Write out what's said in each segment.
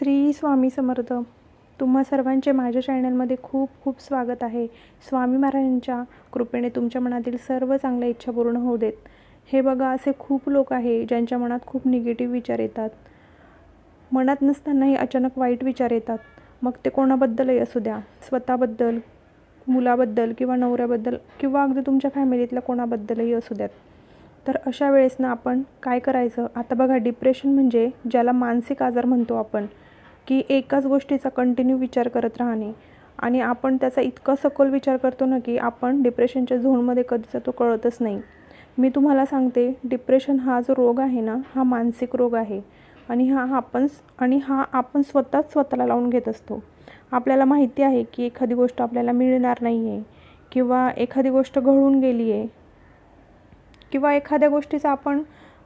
श्री स्वामी समर्थ. तुम्हा सर्वांचे माझ्या चॅनलमध्ये खूप खूप स्वागत आहे. स्वामी महाराजांच्या कृपेने तुमच्या मनातील सर्व चांगल्या इच्छा पूर्ण होऊ देत. हे बघा असे खूप लोक आहे ज्यांच्या मनात खूप निगेटिव्ह विचार येतात. मनात नसतानाही अचानक वाईट विचार येतात. मग ते कोणाबद्दलही असू द्या. स्वतःबद्दल मुलाबद्दल किंवा नवऱ्याबद्दल किंवा अगदी तुमच्या फॅमिलीतल्या कोणाबद्दलही असू द्यात. तर अशा वेळेस ना आपण काय करायचं? आता बघा डिप्रेशन म्हणजे ज्याला मानसिक आजार म्हणतो आपण. की एकाच गोष्टीचा कंटिन्यू विचार करत राहणे. आणि आपण त्याचा इतका सखोल विचार करतो ना की आपण डिप्रेशनच्या झोनमध्ये कधी जातो कळतच नाही. मी तुम्हाला सांगते डिप्रेशन हा जो रोग आहे ना हा मानसिक रोग आहे. आणि हा आपण आणि हा आपण स्वतःच स्वतःला लावून घेत असतो. आपल्याला माहिती आहे की एखादी गोष्ट आपल्याला मिळणार नाही आहे किंवा एखादी गोष्ट घडून गेली आहे किंवा एखाद्या गोष्टीचा आपण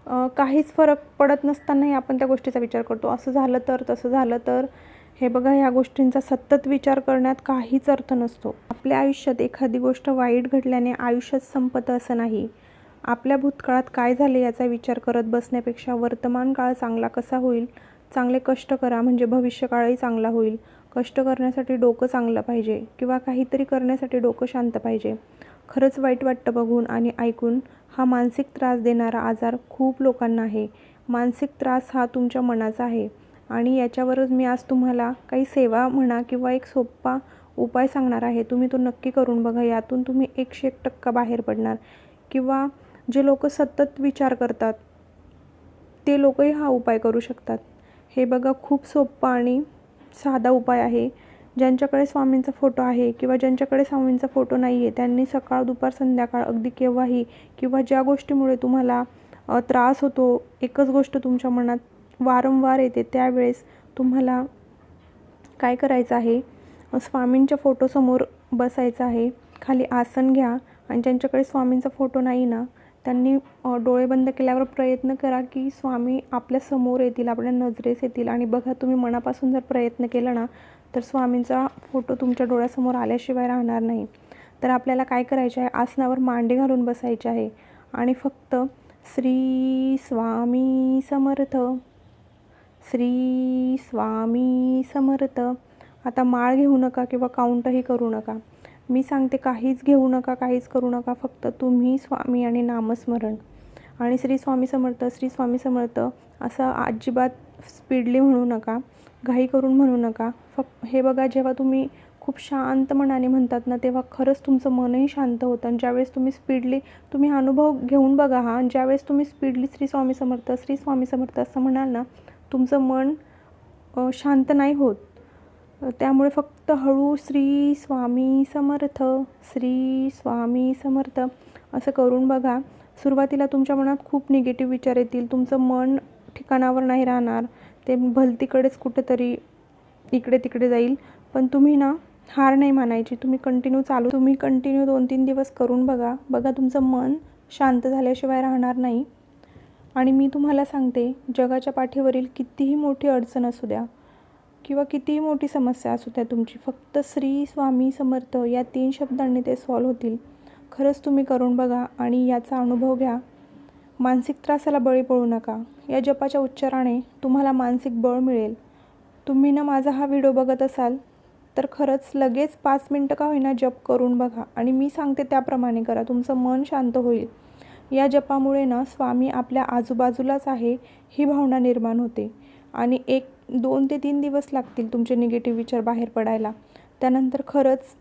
काहीच फरक पडत नसतानाही आपण त्या गोष्टीचा विचार करतो. असं झालं तर तसं झालं तर. हे बघा ह्या गोष्टींचा सतत विचार करण्यात काहीच अर्थ नसतो. आपल्या आयुष्यात एखादी गोष्ट वाईट घडल्याने आयुष्यात संपतं असं नाही. आपल्या भूतकाळात काय झाले याचा विचार करत बसण्यापेक्षा वर्तमान काळ चांगला कसा होईल? चांगले कष्ट करा म्हणजे भविष्यकाळही चांगला होईल. कष्ट करण्यासाठी डोकं चांगलं पाहिजे किंवा काहीतरी करण्यासाठी डोकं शांत पाहिजे. खरंच वाईट वाटतं बघून आणि ऐकून हा मानसिक त्रास देणारा आजार खूप लोकांना आहे. मानसिक त्रास हा तुमच्या मनाचा आहे. आणि याच्यावरच मी आज तुम्हाला काही सेवा म्हणा किंवा एक सोपा उपाय सांगणार आहे. तुम्ही तो नक्की करून बघा. यातून तुम्ही एकशे एक टक्का बाहेर पडणार. किंवा जे लोक सतत विचार करतात ते लोकही हा उपाय करू शकतात. हे बघा खूप सोपा आणि साधा उपाय आहे. ज्यांच्याकडे स्वामींचा फोटो आहे किंवा ज्यांच्याकडे स्वामींचा फोटो नाही आहे त्यांनी सकाळ दुपार संध्याकाळ अगदी केव्हाही किंवा ज्या गोष्टीमुळे तुम्हाला त्रास होतो एकच गोष्ट तुमच्या मनात वारंवार येते त्यावेळेस तुम्हाला काय करायचं आहे? स्वामींच्या फोटोसमोर बसायचं आहे. खाली आसन घ्या आणि ज्यांच्याकडे स्वामींचा फोटो नाही ना त्यांनी डोळे बंद केल्यावर प्रयत्न करा की स्वामी आपल्यासमोर येतील आपल्या नजरेस येतील. आणि बघा तुम्ही मनापासून जर प्रयत्न केला ना तर स्वामींचा फोटो तुमच्या डोळ्यासमोर आल्याशिवाय राहणार नाही. तर आपल्याला काय करायचे आहे? आसनावर मांडे घालून बसायचे आहे. आणि फक्त श्री स्वामी समर्थ. श्री स्वामी समर्थ. आता माळ घेऊ नका किंवा काउंटही करू नका. मी सांगते काहीच घेऊ नका काहीच करू नका. फक्त तुम्ही स्वामी आणि नामस्मरण. आणि श्री स्वामी समर्थ श्री स्वामी समर्थ असं अजिबात स्पीडली म्हणू नका. घाई करून म्हणू नका. फक्त हे बघा जेव्हा तुम्ही खूप शांत मनाने म्हणतात ना तेव्हा खरंच तुमचं मनही शांत होतं. आणि ज्यावेळेस तुम्ही स्पीडली तुम्ही अनुभव घेऊन बघा हा आणि ज्यावेळेस तुम्ही स्पीडली श्री स्वामी समर्थ श्री स्वामी समर्थ असं म्हणाल ना तुमचं मन शांत नाही होत. त्यामुळे फक्त हळू श्री स्वामी समर्थ श्री स्वामी समर्थ असं करून बघा. सुरुवातीला तुमच्या मनात खूप निगेटिव्ह विचार येतील. तुमचं मन ठिकाणावर नाही राहणार. ते भलतीकडेच कुठेतरी इकडे तिकडे जाईल. पण तुम्ही ना हार नाही मानायची. तुम्ही कंटिन्यू चालू तुम्ही कंटिन्यू दोन तीन दिवस करून बघा. बघा तुमचं मन शांत झाल्याशिवाय राहणार नाही. आणि मी तुम्हाला सांगते जगाच्या पाठीवरील कितीही मोठी अडचण असू द्या किंवा कितीही मोठी समस्या असू द्या तुमची फक्त श्री स्वामी समर्थ या तीन शब्दांनी ते सॉल्व्ह होतील. खरंच तुम्ही करून बघा आणि याचा अनुभव घ्या. मानसिक त्रासाला बळी पडू नका. या जपाच्या उच्चाराने तुम्हाला मानसिक बळ मिळेल. तुम्ही ना माझा हा व्हिडिओ बघत असाल तर खरंच लगेच पाच मिनटं का होईना जप करून बघा आणि मी सांगते त्याप्रमाणे करा. तुमचं मन शांत होईल. या जपामुळे ना स्वामी आपल्या आजूबाजूलाच आहे ही भावना निर्माण होते. आणि एक दोन ते तीन दिवस लागतील तुमचे निगेटिव्ह विचार बाहेर पडायला. त्यानंतर खरंच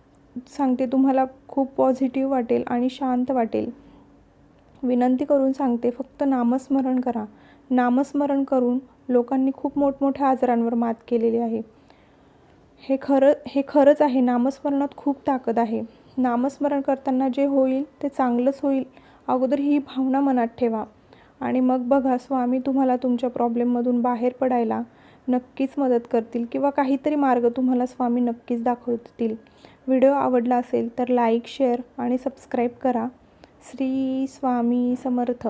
सांगते तुम्हाला खूप पॉझिटिव्ह वाटेल आणि शांत वाटेल. विनंती करून सांगते फक्त नामस्मरण करा. नामस्मरण करून लोकांनी खूप मोठमोठ्या आजारांवर मात केलेली आहे. हे खरं हे खरंच आहे नामस्मरणात खूप ताकद आहे. नामस्मरण करताना जे होईल ते चांगलंच होईल अगोदर ही भावना मनात ठेवा. आणि मग बघा स्वामी तुम्हाला तुमच्या प्रॉब्लेममधून बाहेर पडायला नक्कीच मदत करतील किंवा काहीतरी मार्ग तुम्हाला स्वामी नक्कीच दाखवतील. व्हिडिओ आवडला असेल तर लाईक शेअर आणि सबस्क्राईब करा. श्री स्वामी समर्थ.